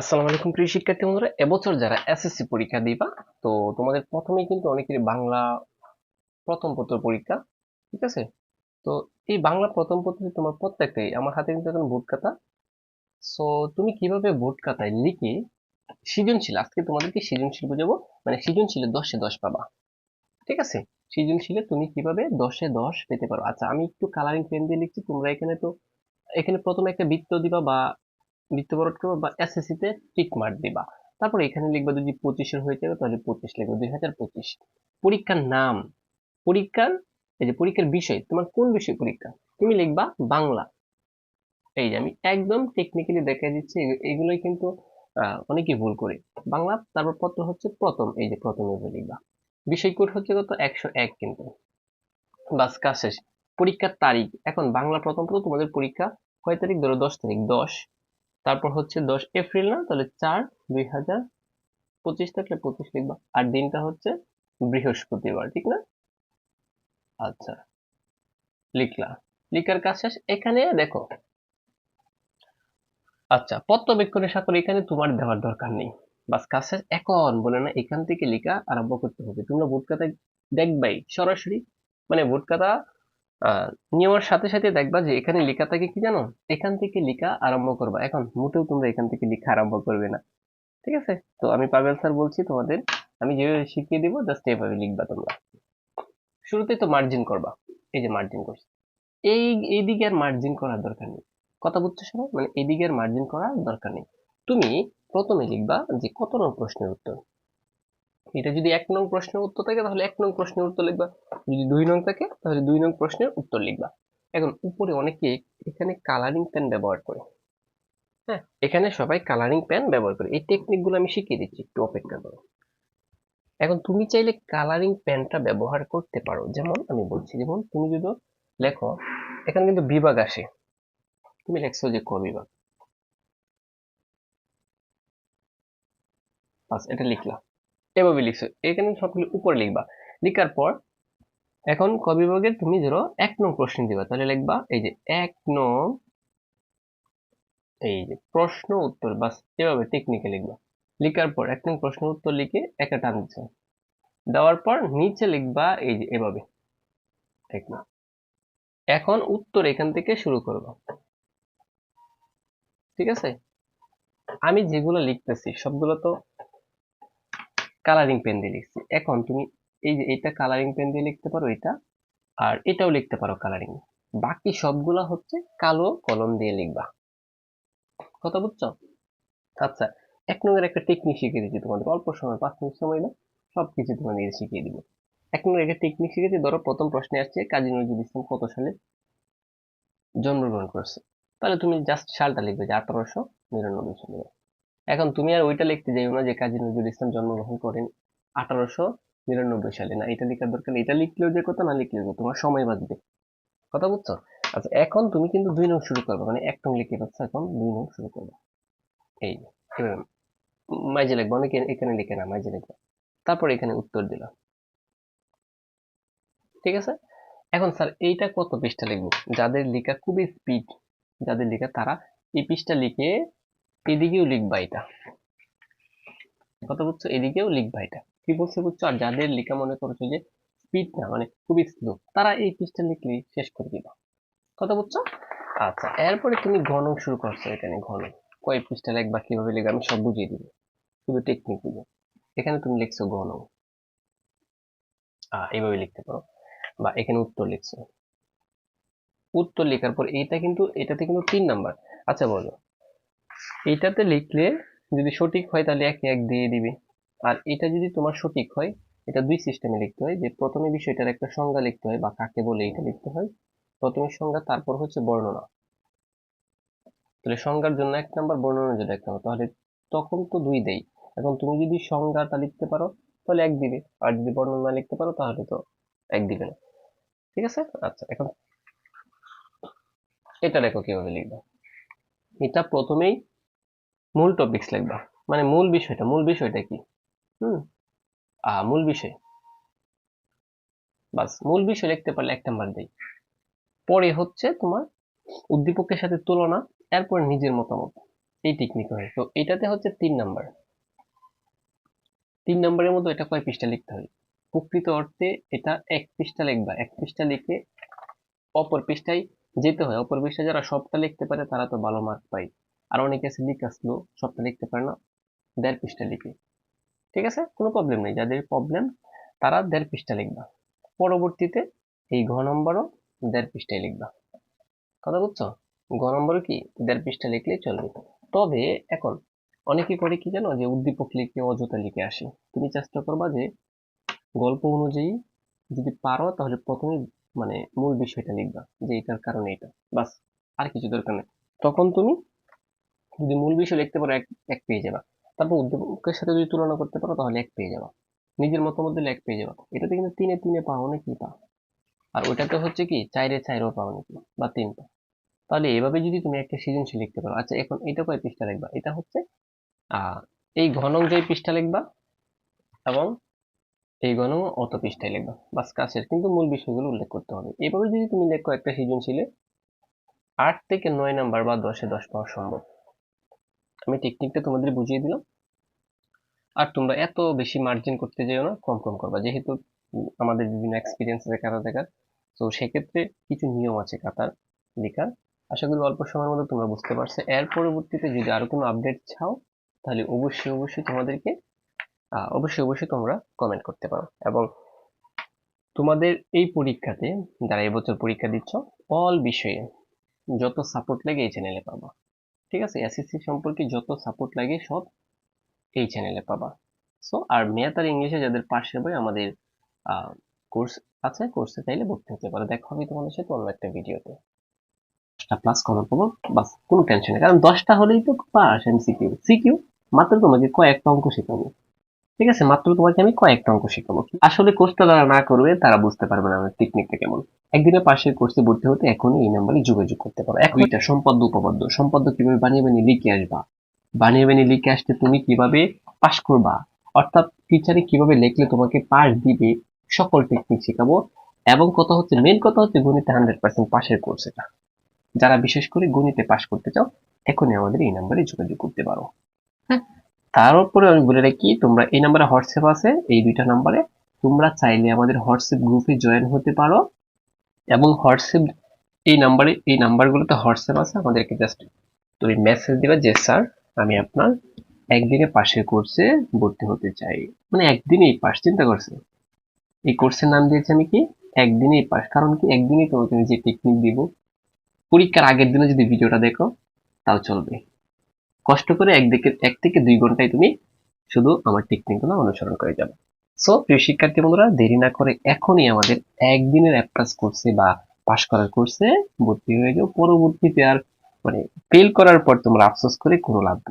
আসসালামু আলাইকুম, প্রিয় শিক্ষার্থী বন্ধুরা। এবছর যারা এসএসসি পরীক্ষা দিবা, তো তোমাদের প্রথমেই কিন্তু অনেকেরই বাংলা প্রথম পত্র পরীক্ষা, ঠিক আছে? তো এই বাংলা প্রথম পত্রে তোমার প্রত্যেকটাই আমার হাতে কিন্তু এখন ভোট খাতা। সো তুমি কীভাবে ভোট খাতায় লিখে সৃজনশীল, আজকে তোমাদেরকে সৃজনশীল বোঝাবো মানে সৃজনশীলে দশে দশ পাবা, ঠিক আছে? সৃজনশীলে তুমি কীভাবে দশে দশ পেতে পারো? আচ্ছা আমি একটু কালারিং পেন দিয়ে লিখছি, তোমরা এখানে তো, এখানে প্রথমে একটা বৃত্ত দিবা বা বৃত্ত বরট করবা বা এসএসসি তে টিক মার্ক দিবা। তারপরে এখানে লিখবা যদি পঁচিশের হয়ে যাবে তাহলে পঁচিশ লিখব দুই হাজার পঁচিশ। পরীক্ষার নাম, পরীক্ষার, এই যে পরীক্ষার বিষয়, তোমার কোন বিষয় পরীক্ষা? তুমি লিখবা বাংলা। এই যে আমি একদম টেকনিক্যালি দেখা দিচ্ছি এগু- এগুলোই কিন্তু অনেকেই ভুল করে। বাংলা, তারপর পত্র হচ্ছে প্রথম, এই যে প্রথম এভাবে লিখবা। বিষয় কোড হচ্ছে কত? একশো এক কিন্তু। বাস, কাজ শেষ। পরীক্ষার তারিখ। এখন বাংলা প্রথম তো তোমাদের পরীক্ষা কয় তারিখ ধরো দশ তারিখ, দশ। তারপর হচ্ছে দশ এপ্রিল না? তাহলে চার দুই হাজার পঁচিশ থাকলে পঁচিশ লিখবা। আর দিনটা হচ্ছে বৃহস্পতিবার ঠিক না? আচ্ছা লিখলা লিখার কাজ শেষ। এখানে দেখো। আচ্ছা পত্রবেক্ষণের সাথে এখানে তোমার দেওয়ার দরকার নেই। বাস কাজ শেষ। এখন বলে না এখান থেকে লেখা আরম্ভ করতে হবে। তোমরা ভোট খাতায় দেখবাই সরাসরি। মানে ভোট খাতা আহ, নেওয়ার সাথে সাথে দেখবা যে এখানে লেখা থাকে কি জানো? এখান থেকে লেখা আরম্ভ করবা। এখন মোটেও তোমরা এখান থেকে লেখা আরম্ভ করবে না। ঠিক আছে? তো আমি পাবেল স্যার বলছি তোমাদের, আমি যেভাবে শিখিয়ে দিব জাস্ট এভাবে লিখবা তোমরা। শুরুতেই তো মার্জিন করবা। এই যে মার্জিন করছি। এই, এইদিকে আর মার্জিন করার দরকার নেই। কথা বুঝছ সবাই? মানে এইদিকে আর মার্জিন করার দরকার নেই। তুমি প্রথমে লিখবা যে কত নং প্রশ্নের উত্তর। এটা যদি এক নং প্রশ্নের উত্তর থাকে, তাহলে এক নং প্রশ্নের উত্তর লিখবা। যদি দুই নং থাকে, তাহলে দুই নং প্রশ্নের উত্তর লিখবা। এখন উপরে অনেকে এখানে কালারিং পেন ব্যবহার করে। হ্যাঁ এখানে সবাই কালারিং পেন ব্যবহার করে। এই টেকনিকগুলো আমি শিখিয়ে দিচ্ছি, একটু অপেক্ষা করো। এখন তুমি চাইলে কালারিং পেনটা ব্যবহার করতে পারো। যেমন আমি বলছি, যেমন তুমি যদি লেখো, এখানে কিন্তু বিভাগ আসে। তুমি লেখছো যে ক বিভাগ। এটা লিখলা। এভাবে লিখছো। এখানে সবগুলো উপরে লিখবা। লিখার পর এখন ক বিভাগের তুমি ধরো এক নং প্রশ্ন দিবা, তাহলে লিখবা এই যে এক নং এই যে প্রশ্ন উত্তর, বাস এভাবে টেকনিকে লিখবা। লিখার পর এক নং প্রশ্ন উত্তর লিখে একটা টান দিচ্ছ। দেওয়ার পর নিচে লিখবা এই যে এভাবে। না। এখন উত্তর এখান থেকে শুরু করব। ঠিক আছে? আমি যেগুলো লিখতেছি, সবগুলো তো কালারিং পেন দিয়ে লিখছি। এখন তুমি এই যে এটা কালারিং পেন দিয়ে লিখতে পারো এটা, আর এটাও লিখতে পারো কালারিং বাকি সবগুলা হচ্ছে কালো কলম দিয়ে লিখবা। কথা বুঝছ? আচ্ছা এক নম্বর একটা টেকনিক শিখিয়ে দিচ্ছি তোমাদের অল্প সময়, পাঁচ মিনিট সময় না সবকিছু তোমাদের শিখিয়ে দিব। এক নম্বর একটা টেকনিক শিখেছি, ধরো প্রথম প্রশ্নে আসছে, কাজী নজরুল ইসলাম কত সালে জন্মগ্রহণ করছে? তাহলে তুমি জাস্ট সালটা লিখবে যে আঠারোশো নিরানব্বই সালে। এখন তুমি আর ওইটা লিখতে যাইও না যে কাজী নজরুল ইসলাম জন্মগ্রহণ করেন আঠারোশো নিরানব্বই সালে। না, এটা লেখার দরকার এটা লিখলেও যে কথা, না লিখলেও তোমার সময় বাঁচবে। কথা বুঝছ? আচ্ছা এখন তুমি কিন্তু দুই নং শুরু করবে মানে এক নং লিখে পাচ্ছ, এখন দুই নং শুরু করবে। এই মাইজে লিখবে, অনেকে এখানে লিখে না, মাইজে লিখবে। তারপর এখানে উত্তর দিলাম ঠিক আছে? এখন স্যার, এইটা কত পৃষ্ঠা লিখব? যাদের লেখা খুবই স্পিড যাদের লেখা তারা এই পৃষ্ঠা লিখে এদিকেও লিখবা এটা। কথা বুঝছ? এদিকেও লিখবা এটা। কি বলছে বুঝছ? আর যাদের লেখা মনে করছ যে স্পিড না মানে খুবই স্লো তারা এই পৃষ্ঠা লিখলে শেষ করে দিবা। কথা বুঝছ? আচ্ছা এরপরে তুমি ঘন শুরু করছ এখানে, ঘন। কয় পৃষ্ঠা লিখবা, কীভাবে লিখবা, আমি সব বুঝিয়ে দিব। শুধু টেকনিক বুঝো। এখানে তুমি লিখছো ঘন। এইভাবে লিখতে পারো। বা এখানে উত্তর লিখছো। উত্তর লেখার পর এইটা কিন্তু, এটাতে কিন্তু তিন নাম্বার। আচ্ছা বলো। এইটাতে লিখলে যদি সঠিক হয় তাহলে এক এক দিয়ে দিবে। আর এটা যদি তোমার সঠিক হয়, এটা দুই সিস্টেমে লিখতে হয়। যে প্রথমে বিষয়টার একটা সংজ্ঞা লিখতে হয়, বা কাকে বলে এটা লিখতে হয়। প্রথমে সংজ্ঞা, তারপর হচ্ছে বর্ণনা। তাহলে সংজ্ঞার জন্য এক নাম্বার বর্ণনা যদি এক নাম্বার। তাহলে তখন তো দুই দেই। এখন তুমি যদি সংজ্ঞাটা লিখতে পারো, তাহলে এক দিবে। আর যদি বর্ণনা লিখতে পারো, তাহলে তো এক দিবে না। ঠিক আছে? আচ্ছা এখন এটা দেখো কীভাবে লিখবা। এটা প্রথমেই মূল টপিকস লিখবা। মানে মূল বিষয়টা মূল বিষয়টা কি? হুম। মূল বিষয়। বাস, মূল বিষয় লিখতে পারলে এক নাম্বার দেই। পরে হচ্ছে তোমার উদ্দীপকের সাথে তুলনা, এরপর নিজের মতামত। এই টেকনিক হয়। তো এটাতে হচ্ছে তিন নাম্বার। তিন নাম্বারের মধ্যে এটা কয় পৃষ্ঠা লিখতে হয়? প্রকৃত অর্থে এটা এক পৃষ্ঠা লিখবা। এক পৃষ্ঠা লিখে অপর পৃষ্ঠায় যেতে হয়। অপর পৃষ্ঠা যারা সবটা লিখতে পারে, তারা তো ভালো মার্ক পায়। আর অনেকে আছে লিখ সবটা লিখতে পারে না। দেড় পৃষ্ঠা লিখে। ঠিক আছে? কোনো প্রবলেম নেই। যাদের প্রবলেম তারা দেড় পৃষ্ঠা লিখবা। পরবর্তীতে এই ঘ নম্বরও দেড় পৃষ্ঠায় লিখবা। কথা বুঝছ? গ নম্বরও কি? দেড় পৃষ্ঠা লিখলেই চলবে। তবে এখন অনেকে করে কি জানো? যে উদ্দীপক লিখে, অযথা লিখে আসে। তুমি চেষ্টা করবা যে গল্প অনুযায়ী যদি পারো, তাহলে প্রথমে মানে মূল বিষয়টা লিখবা যে এটার কারণে এটা। বাস, আর কিছু দরকার নেই। তখন তুমি যদি মূল বিষয় লিখতে পারো, এক এক পেয়ে যাবা তারপর উদ্দীপকের সাথে যদি তুলনা করতে পারো, তাহলে এক পেয়ে যাবা। নিজের মতামত দিলে এক পেয়ে যাবা। এটাতে কিন্তু তিনে তিনে পাও অনেকেই পা আর ওইটাতে হচ্ছে কি, চাইরে চাইরেও পাও নাকি? বা তিন পাও তাহলে এভাবে যদি তুমি একটা সৃজনশীল লিখতে পারো আচ্ছা এখন এটা কয় পৃষ্ঠা লিখবা? এটা হচ্ছে এই ঘন অনুযায়ী পৃষ্ঠা লিখবা এবং এই ঘন অত পৃষ্ঠায় লিখবা। বাস কাছের কিন্তু মূল বিষয়গুলো উল্লেখ করতে হবে। এভাবে যদি তুমি লেখো একটা সৃজনশীলে, আট থেকে নয় নাম্বার বা দশে দশ পাওয়া সম্ভব। আমি টেকনিকটা তোমাদের বুঝিয়ে দিলাম। আর তোমরা এত বেশি মার্জিন করতে যেও না, কম কম করবা। যেহেতু আমাদের বিভিন্ন এক্সপিরিয়েন্স আছে কাতা দেখার তো সেক্ষেত্রে কিছু নিয়ম আছে কাতার লেখার। আশা করি অল্প সময়ের মধ্যে তোমরা বুঝতে পারছ। এর পরবর্তীতে যদি আরও কোনো আপডেট চাও, তাহলে অবশ্যই অবশ্যই তোমাদেরকে অবশ্যই অবশ্যই তোমরা কমেন্ট করতে পারো। এবং তোমাদের এই পরীক্ষাতে, যারা এবছর পরীক্ষা দিচ্ছ অল বিষয়ে যত সাপোর্ট লাগে এই চ্যানেলে পাবা। ঠিক আছে? এসএসসি সম্পর্কে যত সাপোর্ট লাগে সব এই চ্যানেলে পাবা। সো আর ম্যাথ আর ইংলিশে যাদের পাশের বই, আমাদের কোর্স আছে কোর্সে চাইলে ভর্তি হতে পারে। দেখা হবে তোমাদের সাথে অন্য একটা ভিডিওতে দশটা প্লাস কমন পাবো বাস, কোনো টেনশন নেই। কারণ দশটা হলেই তো পাস এমসিকিউ সিকিউ মাত্র তোমাকে কয়েকটা অঙ্ক শেখাবো। ঠিক আছে, মাত্র তোমাকে আমি কয়েকটা অঙ্ক শেখাবো। আসলে কোর্সটা যারা না করবে, তারা বুঝতে পারবে না আমার টেকনিকটা কেমন। একদিনের পাশের কোর্সে ভর্তি হতে এখনই এই নাম্বারে যোগাযোগ করতে পারো। এক দুইটা সম্পদ্য, উপপাদ্য। সম্পদ্য কীভাবে বানিয়ে বানিয়ে লিখে আসবা? বানিয়ে বানিয়ে লিখে আসতে তুমি কীভাবে পাশ করবা? অর্থাৎ টিচারে কীভাবে লিখলে তোমাকে পাস দিবে? সকল টেকনিক শেখাবো। এবং কথা হচ্ছে মেন কথা হচ্ছে গণিতে হান্ড্রেড পার্সেন্ট পাশের কোর্স এটা। যারা বিশেষ করে গণিতে পাশ করতে চাও, এখনই আমাদের এই নাম্বারে যোগাযোগ করতে পারো। হ্যাঁ তার উপরে আমি বলে রাখি, তোমরা এই নাম্বারে হোয়াটসঅ্যাপ আছে, এই দুইটা নাম্বারে তোমরা চাইলে আমাদের হোয়াটসঅ্যাপ গ্রুপে জয়েন হতে পারো এবং হোয়াটসঅ্যাপ এই নাম্বারে এই নাম্বারগুলোতে হোয়াটসঅ্যাপ আছে, আমাদেরকে জাস্ট তুমি মেসেজ দেবে যে স্যার আমি আপনার একদিনে পাশের কোর্সে ভর্তি হতে চাই। মানে একদিনেই পাস চিন্তা করছে? এই কোর্সের নাম দিয়েছি আমি কি? একদিনেই পাস কারণ কি? একদিনেই তোমাকে আমি যে টেকনিক দিব, পরীক্ষার আগের দিনে যদি ভিডিওটা দেখো, তাও চলবে। কষ্ট করে একদিকে এক থেকে দুই ঘন্টায় তুমি শুধু আমার টেকনিকগুলো অনুসরণ করে যাবে সো প্রিয় শিক্ষার্থী বন্ধুরা, দেরি না করে এখনই আমাদের একদিনের অ্যাপ্রাস করছে বা পাস করার কোর্সে ভর্তি হয়ে যাও পরবর্তীতে আর মানে ফেল করার পর তোমরা আফসোস করে কোনো লাভ।